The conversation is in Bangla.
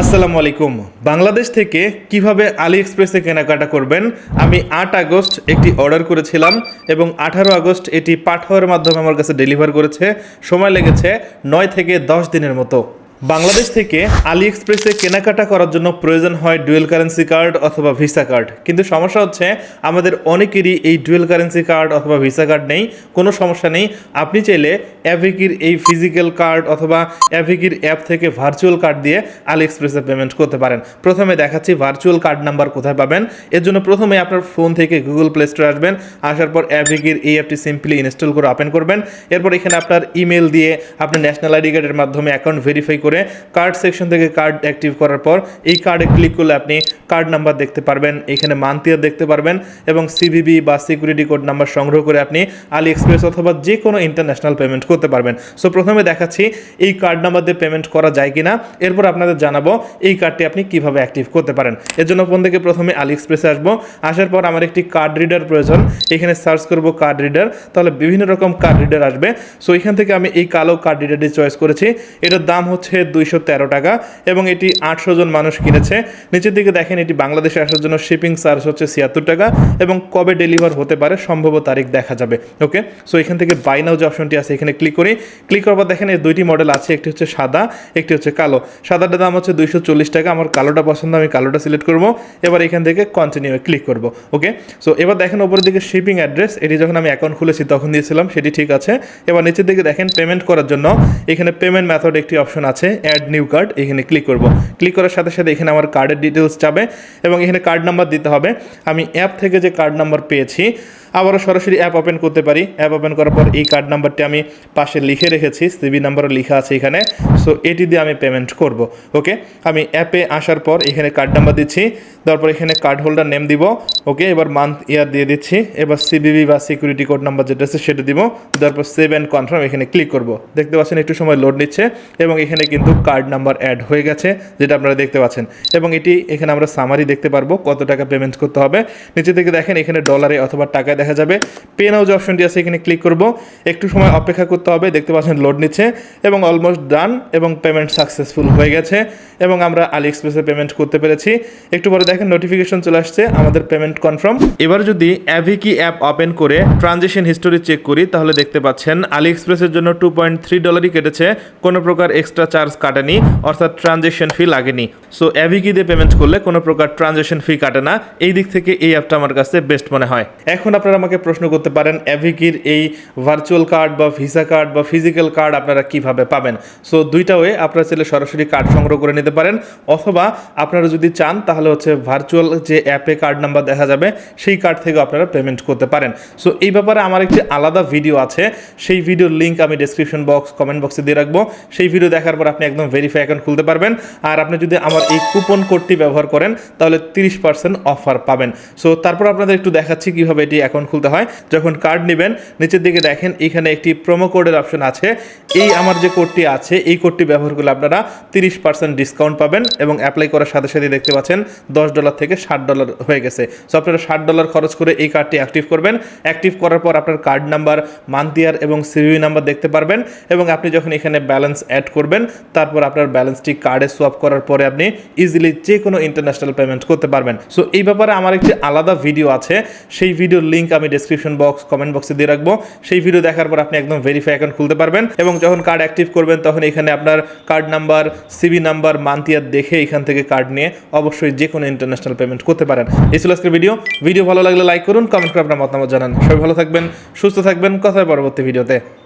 আসসালামু আলাইকুম। বাংলাদেশ থেকে কীভাবে আলি এক্সপ্রেসে কেনাকাটা করবেন? আমি আট আগস্ট একটি অর্ডার করেছিলাম এবং আঠারো আগস্ট এটি পাঠাওয়ার মাধ্যমে আমার কাছে ডেলিভার করেছে। সময় লেগেছে নয় থেকে দশ দিনের মতো। বাংলাদেশ থেকে আলি এক্সপ্রেসে কেনাকাটা করার জন্য প্রয়োজন হয় ডুয়েল কারেন্সি কার্ড অথবা ভিসা কার্ড। কিন্তু সমস্যা হচ্ছে, আমাদের অনেকেরই এই ডুয়েল কারেন্সি কার্ড অথবা ভিসা কার্ড নেই, কোনো সমস্যা নেই। আপনি চাইলে অ্যাভিকির এই ফিজিক্যাল কার্ড অথবা অ্যাভিকির অ্যাপ থেকে ভার্চুয়াল কার্ড দিয়ে আলি এক্সপ্রেসে পেমেন্ট করতে পারেন। প্রথমে দেখাচ্ছি ভার্চুয়াল কার্ড নাম্বার কোথায় পাবেন। এর জন্য প্রথমে আপনার ফোন থেকে গুগল প্লে স্টোরে আসবেন, আসার পর অ্যাভিকির এই অ্যাপটি সিম্পলি ইনস্টল করে ওপেন করবেন। এরপর এখানে আপনার ইমেল দিয়ে আপনি ন্যাশনাল আইডি কার্ডের মাধ্যমে অ্যাকাউন্ট ভেরিফাই করে কার্ড সেকশন থেকে কার্ড অ্যাক্টিভ করার পর এই কার্ডে ক্লিক করলে আপনি কার্ড নাম্বার দেখতে পারবেন। এখানে মান্থ ইয়ার দেখতে পারবেন এবং সিভিবি বা সিকিউরিটি কোড নাম্বার সংগ্রহ করে আপনি আলি এক্সপ্রেস অথবা যে কোনো ইন্টারন্যাশনাল পেমেন্ট করতে পারবেন। সো প্রথমে দেখাচ্ছি এই কার্ড নাম্বার দিয়ে পেমেন্ট করা যায় কিনা। এরপর আপনাদের জানাব এই কার্ডটি আপনি কীভাবে অ্যাক্টিভ করতে পারেন। এর জন্য ফোন থেকে প্রথমে আলি এক্সপ্রেসে আসব। আসার পর আমার একটি কার্ড রিডার প্রয়োজন। এখানে সার্চ করব কার্ড রিডার তাহলে বিভিন্ন রকম কার্ড রিডার আসবে। সো এখান থেকে আমি এই কালো কার্ড রিডারটি চয়েস করেছি। এটার দাম হচ্ছে দুইশো তেরো টাকা এবং এটি আটশো জন মানুষ কিনেছে। নিচের দিকে দেখেন, এটি বাংলাদেশে আসার জন্য শিপিং চার্জ হচ্ছে ছিয়াত্তর টাকা এবং কবে ডেলিভার হতে পারে সম্ভব তারিখ দেখা যাবে। ওকে? সো, এখান থেকে বাই নাও যে অপশনটি আছে, এখানে ক্লিক করি। ক্লিক করার পর দেখেন, এই দুইটি মডেল আছে, একটি হচ্ছে সাদা, একটি হচ্ছে কালো। সাদাটার দাম হচ্ছে দুইশো চল্লিশ টাকা। আমার কালোটা পছন্দ, আমি কালোটা সিলেক্ট করব। এবার এখান থেকে কন্টিনিউ ক্লিক করব। ওকে? সো, এবার দেখেন, ওপরের দিকে শিপিং অ্যাড্রেস। এটি যখন আমি অ্যাকাউন্ট খুলেছি, তখন দিয়েছিলাম, সেটি ঠিক আছে। এবার নিচের দিকে দেখেন পেমেন্ট করার জন্য এখানে পেমেন্ট মেথড একটি অপশন আছে। অ্যাড নিউ কার্ড এখানে ক্লিক করব। ক্লিক করার সাথে সাথে এখানে আমার কার্ডের ডিটেলস যাবে এবং এখানে কার্ড নাম্বার দিতে হবে। আমি অ্যাপ থেকে যে কার্ড নাম্বার পেয়েছি আবারও সরাসরি অ্যাপ ওপেন করতে পারি। অ্যাপ ওপেন করার পর এই কার্ড নাম্বারটি আমি পাশে লিখে রেখেছি। সিবি নাম্বারও লেখা আছে এখানে। সো এটি দিয়ে আমি পেমেন্ট করব। ওকে আমি অ্যাপে আসার পর এখানে কার্ড নাম্বার দিচ্ছি। তারপর এখানে কার্ড হোল্ডার নেম দিব। ওকে এবার মান্থ ইয়ার দিয়ে দিচ্ছি। এবার সিবিবি বা সিকিউরিটি কোড নাম্বার যেটা আছে সেটা দিব। তারপর সেভ অ্যান্ড কনফার্ম এখানে ক্লিক করব। দেখতে পাচ্ছেন একটু সময় লোড নিচ্ছে এবং এখানে কিন্তু কার্ড নাম্বার অ্যাড হয়ে গেছে, যেটা আপনারা দেখতে পাচ্ছেন। এবং এটি এখানে আমরা সামারি দেখতে পারব কত টাকা পেমেন্ট করতে হবে। নিচে থেকে দেখেন এখানে ডলারে অথবা টাকায় দেখা যাবে। পে নাও যে অপশনটি আছে, এখানে ক্লিক করব। একটু সময় অপেক্ষা করতে হবে, দেখতে পাচ্ছেন লোড নিচ্ছে এবং অলমোস্ট ডান এবং পেমেন্ট সাকসেসফুল হয়ে গেছে এবং আমরা আলি এক্সপ্রেসে পেমেন্ট করতে পেরেছি। একটু পরে দেখেন নোটিফিকেশন চলে আসছে, আমাদের পেমেন্ট কনফার্ম এবার যদি অ্যাভিকি অ্যাপ ওপেন করে ট্রানজেকশন হিস্টোরি চেক করি, তাহলে দেখতে পাচ্ছেন আলি এক্সপ্রেসের জন্য টু পয়েন্ট থ্রি ডলারই কেটেছে, কোনো প্রকার এক্সট্রা চার্জ কাটেনি, অর্থাৎ ট্রানজেকশন ফি লাগেনি। সো অ্যাভিকি দিয়ে পেমেন্ট করলে কোনো প্রকার ট্রানজেকশন ফি কাটে না। এই দিক থেকে এই অ্যাপটা আমার কাছে বেস্ট মনে হয়। এখন আপনারা আমাকে প্রশ্ন করতে পারেন অ্যাভিকির এই ভার্চুয়াল কার্ড বা ভিসা কার্ড বা ফিজিক্যাল কার্ড আপনারা কীভাবে পাবেন? সো দুইটা ওয়ে আপনারা চাইলে সরাসরি কার্ড সংগ্রহ করে নিতে পারেন, অথবা আপনারা যদি চান, তাহলে হচ্ছে ভার্চুয়াল যে অ্যাপে কার্ড নাম্বার দেখা যাবে, সেই কার্ড থেকে আপনারা পেমেন্ট করতে পারেন। সো এই ব্যাপারে আমার একটি আলাদা ভিডিও আছে, সেই ভিডিওর লিঙ্ক আমি ডিসক্রিপশন বক্স কমেন্ট বক্সে দিয়ে রাখব। সেই ভিডিও দেখার পর আপনি একদম ভেরিফাই অ্যাকাউন্ট খুলতে পারবেন, আর আপনি যদি আমার এই কুপন কোডটি ব্যবহার করেন, তাহলে তিরিশ পার্সেন্ট অফার পাবেন। সো তারপর আপনাদের একটু দেখাচ্ছি কীভাবে এটি অ্যাকাউন্ট খুলতে হয়। যখন কার্ড নেবেন, নিচের দিকে দেখেন, এখানে একটি প্রোমো কোডের অপশন আছে। এই আমার যে কোডটি আছে, এই কোডটি ব্যবহার করলে আপনারা তিরিশ পার্সেন্ট ডিসকাউন্ট পাবেন এবং অ্যাপ্লাই করার সাথে সাথে দেখতে পাচ্ছেন, দশ ডলার থেকে ষাট ডলার হয়ে গেছে। সো আপনারা ষাট ডলার খরচ করে এই কার্ডটি অ্যাক্টিভ করবেন। অ্যাক্টিভ করার পর আপনার কার্ড নাম্বার মান্থ ইয়ার এবং সিভিভি নাম্বার দেখতে পারবেন এবং আপনি যখন এখানে ব্যালেন্স অ্যাড করবেন, তারপর আপনার ব্যালেন্সটি কার্ডে সোয়াপ করার পরে আপনি ইজিলি যে কোনো ইন্টারন্যাশনাল পেমেন্ট করতে পারবেন। সো এই ব্যাপারে আমার একটি আলাদা ভিডিও আছে। সেই ভিডিওর লিঙ্ক আমি ডিসক্রিপশন বক্স কমেন্ট বক্সে দিয়ে রাখব। সেই ভিডিও দেখার পর আপনি একদম ভেরিফাই অ্যাকাউন্ট খুলতে পারবেন এবং যখন কার্ড অ্যাক্টিভ করবেন, তখন এখানে আপনার card number CVV number month year দেখে এখান থেকে কার্ড নিয়ে অবশ্যই যে কোনো ইন্টারন্যাশনাল পেমেন্ট করতে পারেন। এই ছিল আজকের ভিডিও ভিডিও ভালো লাগলে লাইক করুন কমেন্ট করে আপনার মতামত জানান। সবাই ভালো থাকবেন, সুস্থ থাকবেন। কথায় পরবর্তী ভিডিওতে